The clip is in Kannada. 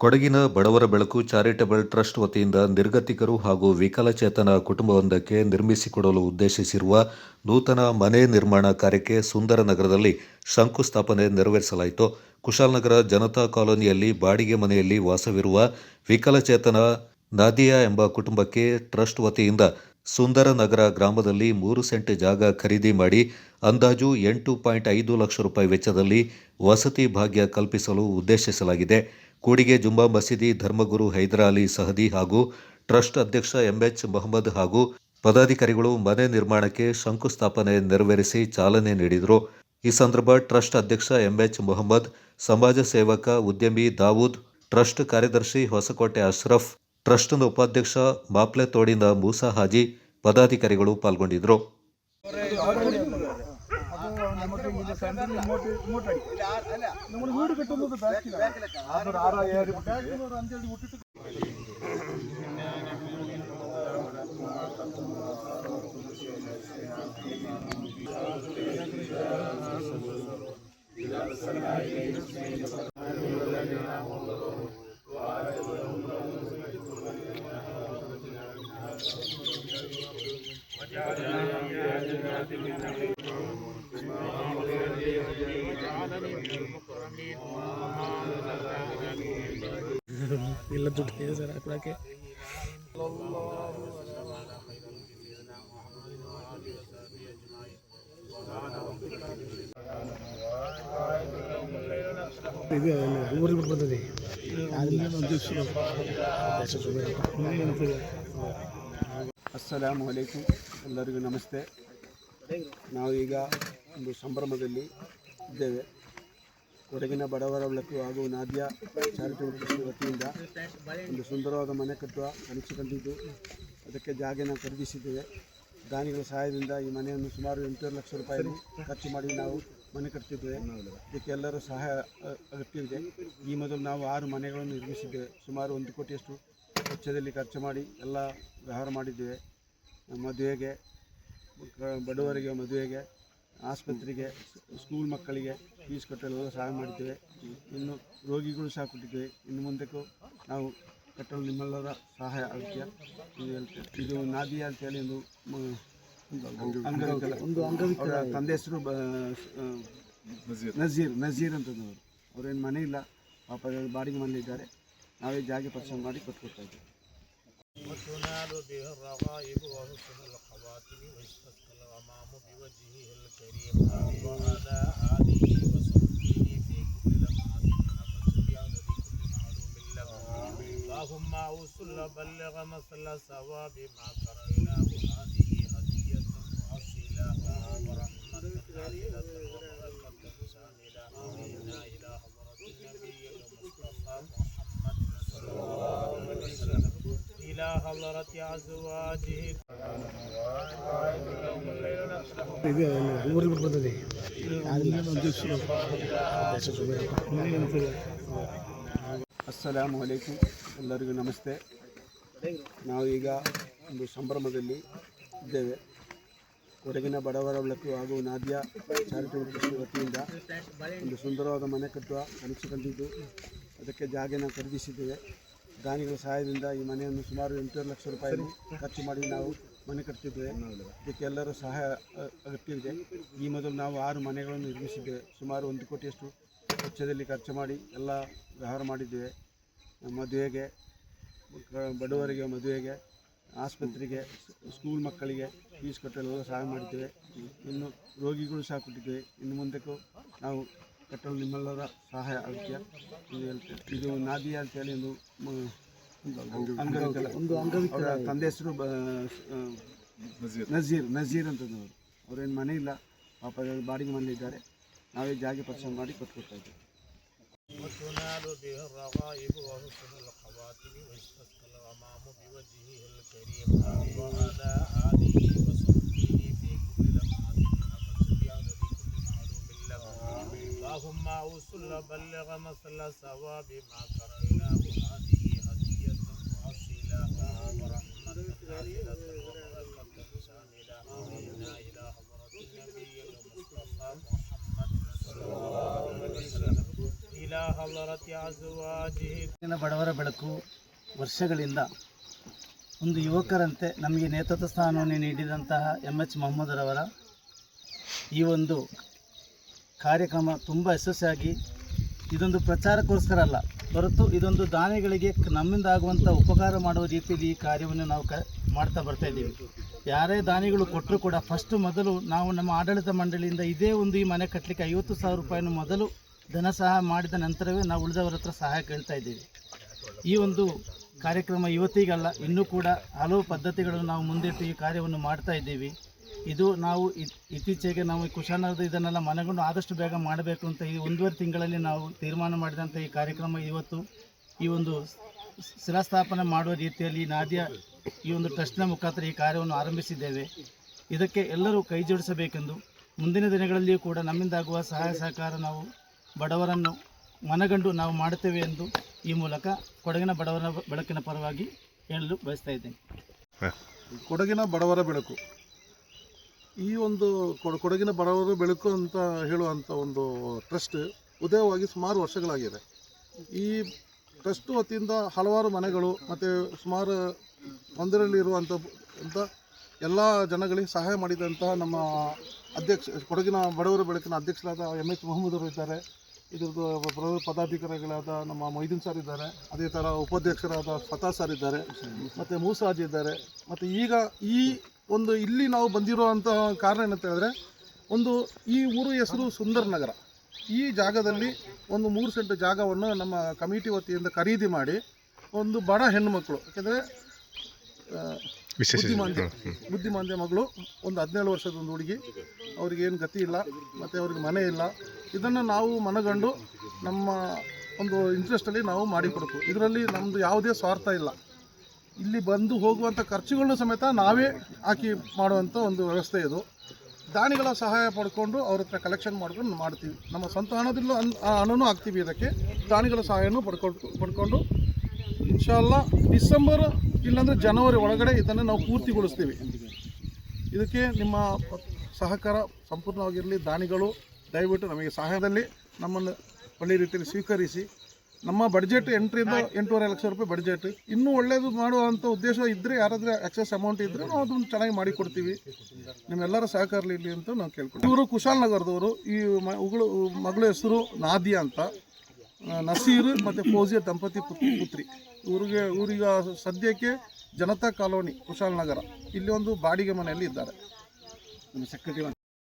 ಕೊಡಗಿನ ಬಡವರ ಬೆಳಕು ಚಾರಿಟಬಲ್ ಟ್ರಸ್ಟ್ ವತಿಯಿಂದ ನಿರ್ಗತಿಕರು ಹಾಗೂ ವಿಕಲಚೇತನ ಕುಟುಂಬವೊಂದಕ್ಕೆ ನಿರ್ಮಿಸಿಕೊಡಲು ಉದ್ದೇಶಿಸಿರುವ ನೂತನ ಮನೆ ನಿರ್ಮಾಣ ಕಾರ್ಯಕ್ಕೆ ಸುಂದರ ನಗರದಲ್ಲಿ ಶಂಕುಸ್ಥಾಪನೆ ನೆರವೇರಿಸಲಾಯಿತು. ಕುಶಾಲನಗರ ಜನತಾ ಕಾಲೋನಿಯಲ್ಲಿ ಬಾಡಿಗೆ ಮನೆಯಲ್ಲಿ ವಾಸವಿರುವ ವಿಕಲಚೇತನ ನಾದಿಯಾ ಎಂಬ ಕುಟುಂಬಕ್ಕೆ ಟ್ರಸ್ಟ್ ವತಿಯಿಂದ ಸುಂದರ ನಗರ ಗ್ರಾಮದಲ್ಲಿ ಮೂರು ಸೆಂಟ್ ಜಾಗ ಖರೀದಿ ಮಾಡಿ ಅಂದಾಜು ಎಂಟು ಪಾಯಿಂಟ್ ಐದು ಲಕ್ಷ ರೂಪಾಯಿ ವೆಚ್ಚದಲ್ಲಿ ವಸತಿ ಭಾಗ್ಯ ಕಲ್ಪಿಸಲು ಉದ್ದೇಶಿಸಲಾಗಿದೆ. ಕೂಡಿಗೆ ಜುಂಬಾ ಮಸೀದಿ ಧರ್ಮಗುರು ಹೈದರಾಲಿ ಸಹದಿ ಹಾಗೂ ಟ್ರಸ್ಟ್ ಅಧ್ಯಕ್ಷ ಎಂಎಚ್ ಮೊಹಮ್ಮದ್ ಹಾಗೂ ಪದಾಧಿಕಾರಿಗಳು ಮನೆ ನಿರ್ಮಾಣಕ್ಕೆ ಶಂಕುಸ್ಥಾಪನೆ ನೆರವೇರಿಸಿ ಚಾಲನೆ ನೀಡಿದರು. ಈ ಸಂದರ್ಭ ಟ್ರಸ್ಟ್ ಅಧ್ಯಕ್ಷ ಎಂಎಚ್ ಮೊಹಮ್ಮದ್, ಸಮಾಜ ಸೇವಕ ಉದ್ಯಮಿ ದಾವೂದ್, ಟ್ರಸ್ಟ್ ಕಾರ್ಯದರ್ಶಿ ಹೊಸಕೋಟೆ ಅಶ್ರಫ್, ಟ್ರಸ್ಟ್ನ ಉಪಾಧ್ಯಕ್ಷ ಮಾಪ್ಲೆತೋಡಿನ ಮೂಸಾ ಹಾಜಿ ಪದಾಧಿಕಾರಿಗಳು ಪಾಲ್ಗೊಂಡಿದ್ದರು. സെന്ററിൽ ഇങ്ങോട്ട് ഇങ്ങോട്ട് അടിക്കും നമ്മൾ വീട് കെട്ടുന്നത് ബാക്കിലാണ്. ആറോ ഏഴ് അഞ്ചടി വിട്ടിട്ട് ಇಲ್ಲ ದುಡ್ಡು ಇದೆ ಸರ್ ಹಾಕೊಳಕ್ಕೆ ಇದು ಊರಿಗೆ ಬಿಟ್ಟು ಬಂದಿದೆ ಅಸ್ಸಲಾಮು ಅಲೈಕುಂ ಎಲ್ಲರಿಗೂ ನಮಸ್ತೆ ನಾವು ಈಗ ಒಂದು ಸಂಭ್ರಮದಲ್ಲಿ ಇದ್ದೇವೆ. ಹೊರಗಿನ ಬಡವರ ಹಾಗೂ ನಾದ್ಯ ಚಾರಿಟಬಲ್ ಟ್ರಸ್ಟ್ ವತಿಯಿಂದ ಒಂದು ಸುಂದರವಾದ ಮನೆ ಕಟ್ಟುವ ಕನಸು ಕಂಡಿದ್ದು, ಅದಕ್ಕೆ ಜಾಗನ ಖರೀದಿಸಿದ್ದೇವೆ. ದಾನಿಗಳ ಸಹಾಯದಿಂದ ಈ ಮನೆಯನ್ನು ಸುಮಾರು ಎಂಟೂವರೆ ಲಕ್ಷ ರೂಪಾಯಿ ಖರ್ಚು ಮಾಡಿ ನಾವು ಮನೆ ಕಟ್ತಿದ್ದೇವೆ. ಇದಕ್ಕೆ ಎಲ್ಲರೂ ಸಹಾಯ ಅಗತ್ಯವಿದೆ. ಈ ಮೊದಲು ನಾವು ಆರು ಮನೆಗಳನ್ನು ನಿರ್ಮಿಸಿದ್ದೇವೆ. ಸುಮಾರು ಒಂದು ಕೋಟಿಯಷ್ಟು ವೆಚ್ಚದಲ್ಲಿ ಖರ್ಚು ಮಾಡಿ ಎಲ್ಲ ವ್ಯವಹಾರ ಮಾಡಿದ್ದೇವೆ. ಮದುವೆಗೆ ಬಡವರಿಗೆ ಮದುವೆಗೆ ಆಸ್ಪತ್ರೆಗೆ ಸ್ಕೂಲ್ ಮಕ್ಕಳಿಗೆ ಫೀಸ್ ಕಟ್ಟಲು ಸಹಾಯ ಮಾಡಿದ್ದೇವೆ. ಇನ್ನು ರೋಗಿಗಳು ಸಹ ಕೊಟ್ಟಿದ್ದೇವೆ. ಇನ್ನು ಮುಂದಕ್ಕೂ ನಾವು ಕಟ್ಟಲು ನಿಮ್ಮೆಲ್ಲರ ಸಹಾಯ ಅಗತ್ಯ ಇದು ಹೇಳ್ತೇವೆ. ಇದು ನಾದಿಯಾ ಅಂತೇಳಿ ಒಂದು ಒಂದು ಅಂಗವಿಕಲ. ತಂದೆ ಹೆಸರು ನಜೀರ್. ನಜೀರ್ ಅಂತಂದವರು. ಅವ್ರೇನು ಮನೆ ಇಲ್ಲ. ಪಾಪ ಬಾಡಿಗೆ ಮನೆ ಇದ್ದಾರೆ ನಾವೇ ಜಾಗ ಪರಿಶ್ರಮ ಮಾಡಿ ಕೊಟ್ಕೊಡ್ತಾ ಇದ್ದೇವೆ. وتنال به الرغائب وحسن الخواتم ويستسقى الغمام بوجهه الكريم. وعلى آله وصحبه في كل لمحة ونفس بعدد كل معلوم له اللهم أوصل بلغ مثل ثواب ما قرأناه. هذه هدية مؤصلة ورحمة نازلة إلى حضرة أزواجه ಇದು ಊರಿಗೆ ಬಿಟ್ಟು ಬಂದಿದೆ ಅಸ್ಸಲಾಮು ಅಲೈಕುಂ ಎಲ್ಲರಿಗೂ ನಮಸ್ತೆ ನಾವು ಈಗ ಒಂದು ಸಂಭ್ರಮದಲ್ಲಿ ಇದ್ದೇವೆ ಕೊಡಗಿನ ಬಡವರ ಬೆಳಕು ಹಾಗೂ ನಾದ್ಯ ಚಾರಿಟಬಲ್ ಟ್ರಸ್ಟ್ ವತಿಯಿಂದ ಒಂದು ಸುಂದರವಾದ ಮನೆ ಕಟ್ಟುವ ಕನಸು ಕಂಡಿದ್ದು ಅದಕ್ಕೆ ಜಾಗನ ಖರೀದಿಸಿದ್ದೇವೆ ದಾನಿಗಳ ಸಹಾಯದಿಂದ ಈ ಮನೆಯನ್ನು ಸುಮಾರು ಎಂಟೂವರೆ ಲಕ್ಷ ರೂಪಾಯಿ ಖರ್ಚು ಮಾಡಿ ನಾವು ಮನೆ ಕಟ್ತಿದ್ದೇವೆ ಇದಕ್ಕೆ ಎಲ್ಲರೂ ಸಹಾಯ ಅಗತ್ಯವಿದೆ ಈ ಮೊದಲು ನಾವು ಆರು ಮನೆಗಳನ್ನು ನಿರ್ಮಿಸಿದ್ದೇವೆ ಸುಮಾರು ಒಂದು ಕೋಟಿಯಷ್ಟು ವೆಚ್ಚದಲ್ಲಿ ಖರ್ಚು ಮಾಡಿ ಎಲ್ಲ ವ್ಯವಹಾರ ಮಾಡಿದ್ದೇವೆ ಮದುವೆಗೆ ಬಡವರಿಗೆ ಮದುವೆಗೆ, ಆಸ್ಪತ್ರೆಗೆ, ಸ್ಕೂಲ್ ಮಕ್ಕಳಿಗೆ ಫೀಸ್ ಕಟ್ಟಲು ಸಹಾಯ ಮಾಡಿದ್ದೇವೆ ಇನ್ನು ರೋಗಿಗಳು ಸಹ ಕೊಟ್ಟಿದ್ದೇವೆ ಇನ್ನು ಮುಂದಕ್ಕೂ ನಾವು ಕಟ್ಟಲು ನಿಮ್ಮೆಲ್ಲರ ಸಹಾಯ ಅಗತ್ಯ ಇದು ಹೇಳ್ತೇವೆ. ಇದು ನಾದಿಯಾ ಅಂತೇಳಿ ಒಂದು ಮ- ಅಂಗವಿಕಲ ಒಂದು ಅಂಗವಿಕಲ ತಂದೆ ಹೆಸರು ಬ- ಆ, ನಜೀರ್ ನಜೀರ್ ಅಂತದವರು ಅವ್ರೇನು ಮನೆ ಇಲ್ಲ ಪಾಪ ಅವ್ರು ಬಾಡಿಗೆ ಮನೆ ಇದ್ದಾರೆ ನಾವೇ ಜಾಗ ಪರಿಶ್ರಮ ಮಾಡಿ ಕೊಟ್ಕೊಡ್ತಾ ಇದ್ದೇವೆ وتنال به الرغائب وحسن الخواتم ويستسقى الغمام بوجهه الكريم وعلى آله وصحبه اللهم أوصل بلغ مثل ثواب ما قرأناه هذه هدية مؤصلة ورحمة نازلة وبركة شاملة إنا إلى حضرة النبي المصطفى محمد صلى الله عليه وسلم إلى حضرة أزواجه ಇಲ್ಲಿನ ಬಡವರ ಬೆಳಕು ವರ್ಷಗಳಿಂದ ಒಂದು ಯುವಕರಂತೆ ನಮಗೆ ನೇತೃತ್ವ ಸ್ಥಾನವನ್ನು ನೀಡಿದಂತಹ ಎಮ್ ಎಚ್ ಮೊಹಮ್ಮದ್ರವರ ಈ ಒಂದು ಕಾರ್ಯಕ್ರಮ ತುಂಬ ಯಶಸ್ವಿಯಾಗಿ ಇದೊಂದು ಪ್ರಚಾರಕ್ಕೋಸ್ಕರ ಅಲ್ಲ, ಹೊರತು ಇದೊಂದು ದಾನಿಗಳಿಗೆ ನಮ್ಮಿಂದ ಆಗುವಂಥ ಉಪಕಾರ ಮಾಡುವ ರೀತಿಯಲ್ಲಿ ಈ ಕಾರ್ಯವನ್ನು ನಾವು ಕ ಮಾಡ್ತಾ ಬರ್ತಾ ಇದ್ದೀವಿ. ಯಾರೇ ದಾನಿಗಳು ಕೊಟ್ಟರು ಕೂಡ ಫಸ್ಟ್ ಮೊದಲು ನಾವು ನಮ್ಮ ಆಡಳಿತ ಮಂಡಳಿಯಿಂದ ಇದೇ ಒಂದು ಈ ಮನೆ ಕಟ್ಟಲಿಕ್ಕೆ ಐವತ್ತು ಸಾವಿರ ರೂಪಾಯಿನ ಮೊದಲು ಧನ ಸಹಾಯ ಮಾಡಿದ ನಂತರವೇ ನಾವು ಉಳಿದವರ ಹತ್ರ ಸಹಾಯ ಕೇಳ್ತಾ ಇದ್ದೀವಿ. ಈ ಒಂದು ಕಾರ್ಯಕ್ರಮ ಇವತ್ತಿಗಲ್ಲ, ಇನ್ನೂ ಕೂಡ ಹಲವು ಪದ್ಧತಿಗಳನ್ನು ನಾವು ಮುಂದಿಟ್ಟು ಈ ಕಾರ್ಯವನ್ನು ಮಾಡ್ತಾ ಇದ್ದೀವಿ. ಇದು ನಾವು ಇತ್ತೀಚೆಗೆ ನಾವು ಈ ಕುಶಾಲನಗರದ ಇದನ್ನೆಲ್ಲ ಮನೆಗೊಂಡು ಆದಷ್ಟು ಬೇಗ ಮಾಡಬೇಕು ಅಂತ ಈ ಒಂದೂವರೆ ತಿಂಗಳಲ್ಲಿ ನಾವು ತೀರ್ಮಾನ ಮಾಡಿದಂಥ ಈ ಕಾರ್ಯಕ್ರಮ ಇವತ್ತು ಈ ಒಂದು ಶಿಲಾಸ್ಥಾಪನೆ ಮಾಡುವ ರೀತಿಯಲ್ಲಿ ನಾದಿಯ ಈ ಒಂದು ಟ್ರಸ್ಟ್ನ ಮುಖಾಂತರ ಈ ಕಾರ್ಯವನ್ನು ಆರಂಭಿಸಿದ್ದೇವೆ. ಇದಕ್ಕೆ ಎಲ್ಲರೂ ಕೈ ಜೋಡಿಸಬೇಕೆಂದು ಮುಂದಿನ ದಿನಗಳಲ್ಲಿಯೂ ಕೂಡ ನಮ್ಮಿಂದಾಗುವ ಸಹಾಯ ಸಹಕಾರ ನಾವು ಬಡವರನ್ನು ಮನಗಂಡು ನಾವು ಮಾಡುತ್ತೇವೆ ಎಂದು ಈ ಮೂಲಕ ಕೊಡಗಿನ ಬಡವರ ಬೆಳಕಿನ ಪರವಾಗಿ ಹೇಳಲು ಬಯಸ್ತಾ ಇದ್ದೇನೆ. ಕೊಡಗಿನ ಬಡವರ ಬೆಳಕು. ಈ ಒಂದು ಕೊಡ- ಕೊಡಗಿನ ಬಡವರು ಬೆಳಕು ಅಂತ ಹೇಳುವಂಥ ಒಂದು ಟ್ರಸ್ಟ್ ಉದಯವಾಗಿ ಸುಮಾರು ವರ್ಷಗಳಾಗಿದೆ. ಈ ಟ್ರಸ್ಟ್ ವತಿಯಿಂದ ಹಲವಾರು ಮನೆಗಳು ಮತ್ತು ಸುಮಾರು ತೊಂದರೆಯಲ್ಲಿರುವಂಥ ಅಂತ ಎಲ್ಲ ಜನಗಳಿಗೆ ಸಹಾಯ ಮಾಡಿದಂತಹ ನಮ್ಮ ಅಧ್ಯಕ್ಷ, ಕೊಡಗಿನ ಬಡವರ ಬೆಳಕಿನ ಅಧ್ಯಕ್ಷರಾದ ಎಂ ಎಚ್ ಮೊಹಮ್ಮದ್ ಅವರು ಇದ್ದಾರೆ. ಇದ್ರದ್ದು ಪದಾಧಿಕಾರಿಗಳಾದ ನಮ್ಮ ಮೊಯ್ದೀನ್ ಸರ್ ಇದ್ದಾರೆ. ಅದೇ ಥರ ಉಪಾಧ್ಯಕ್ಷರಾದ ಫತಾ ಸರ್ ಇದ್ದಾರೆ. ಮತ್ತು ಮೂಸಾಜ್ ಇದ್ದಾರೆ. ಮತ್ತು ಈಗ ಈ ಒಂದು ಇಲ್ಲಿ ನಾವು ಬಂದಿರುವಂಥ ಕಾರಣ ಏನಂತ ಹೇಳಿದ್ರೆ ಒಂದು ಈ ಊರು ಹೆಸರು ಸುಂದರ್ ನಗರ. ಈ ಜಾಗದಲ್ಲಿ ಒಂದು ಮೂರು ಸೆಂಟ್ ಜಾಗವನ್ನು ನಮ್ಮ ಕಮಿಟಿ ವತಿಯಿಂದ ಖರೀದಿ ಮಾಡಿ ಒಂದು ಬಡ ಹೆಣ್ಣುಮಕ್ಕಳು ಯಾಕೆಂದರೆ ಬುದ್ಧಿಮಾಂದ್ಯ ಬುದ್ಧಿಮಾಂದ್ಯ ಮಗಳು ಒಂದು ಹದಿನೇಳು ವರ್ಷದ ಒಂದು ಹುಡುಗಿ ಅವ್ರಿಗೆ ಏನು ಗತಿ ಇಲ್ಲ ಮತ್ತು ಅವ್ರಿಗೆ ಮನೆ ಇಲ್ಲ. ಇದನ್ನು ನಾವು ಮನಗಂಡು ನಮ್ಮ ಒಂದು ಇಂಟ್ರೆಸ್ಟಲ್ಲಿ ನಾವು ಮಾಡಿಕೊಡ್ತು ಇದರಲ್ಲಿ ನಮ್ಮದು ಯಾವುದೇ ಸ್ವಾರ್ಥ ಇಲ್ಲ. ಇಲ್ಲಿ ಬಂದು ಹೋಗುವಂಥ ಖರ್ಚುಗಳನ್ನು ಸಮೇತ ನಾವೇ ಹಾಕಿ ಮಾಡುವಂಥ ಒಂದು ವ್ಯವಸ್ಥೆ ಇದು. ದಾನಿಗಳ ಸಹಾಯ ಪಡ್ಕೊಂಡು ಅವ್ರ ಹತ್ರ ಕಲೆಕ್ಷನ್ ಮಾಡ್ಕೊಂಡು ಮಾಡ್ತೀವಿ. ನಮ್ಮ ಸ್ವಂತ ಹಣದಲ್ಲೂ ಅನ್ ಹಣನೂ ಹಾಕ್ತೀವಿ ಇದಕ್ಕೆ. ದಾನಿಗಳ ಸಹಾಯನೂ ಪಡ್ಕೊಂಡು ಪಡ್ಕೊಂಡು ಇನ್ಶಾಲ್ಲ ಡಿಸೆಂಬರ್ ಇಲ್ಲಾಂದರೆ ಜನವರಿ ಒಳಗಡೆ ಇದನ್ನು ನಾವು ಪೂರ್ತಿಗೊಳಿಸ್ತೀವಿ. ಇದಕ್ಕೆ ನಿಮ್ಮ ಸಹಕಾರ ಸಂಪೂರ್ಣವಾಗಿರಲಿ. ದಾನಿಗಳು ದಯವಿಟ್ಟು ನಮಗೆ ಸಹಾಯದಲ್ಲಿ ನಮ್ಮನ್ನು ಒಳ್ಳೆಯ ರೀತಿಯಲ್ಲಿ ಸ್ವೀಕರಿಸಿ. ನಮ್ಮ ಬಡ್ಜೆಟ್ ಎಂಟರಿಂದ ಎಂಟೂವರೆ ಲಕ್ಷ ರೂಪಾಯಿ ಬಡ್ಜೆಟ್ ಇನ್ನೂ ಒಳ್ಳೇದು ಮಾಡುವಂಥ ಉದ್ದೇಶ ಇದ್ದರೆ ಯಾರಾದರೂ ಎಕ್ಸಸ್ ಅಮೌಂಟ್ ಇದ್ದರೆ ನಾವು ಅದನ್ನು ಚೆನ್ನಾಗಿ ಮಾಡಿಕೊಡ್ತೀವಿ ನಿಮ್ಮೆಲ್ಲರ ಸಹಕಾರ ಇಲ್ಲಿ ಅಂತ ನಾವು ಕೇಳ್ಕೊಳ್ತೀವಿ ಇವರು ಕುಶಾಲನಗರದವರು ಈ ಮ ಉಗಳು, ಮಗಳ ಹೆಸರು ನಾದಿಯಾ ಅಂತ. ನಸೀರ್ ಮತ್ತು ಫೋಜಿಯಾ ದಂಪತಿ ಪುತ್ರಿ ಪುತ್ರಿ. ಇವ್ರಿಗೆ ಇವ್ರೀಗ ಸದ್ಯಕ್ಕೆ ಜನತಾ ಕಾಲೋನಿ ಕುಶಾಲನಗರ ಇಲ್ಲಿ ಒಂದು ಬಾಡಿಗೆ ಮನೆಯಲ್ಲಿ ಇದ್ದಾರೆ. ಸೆಕ್ರೆಟರಿ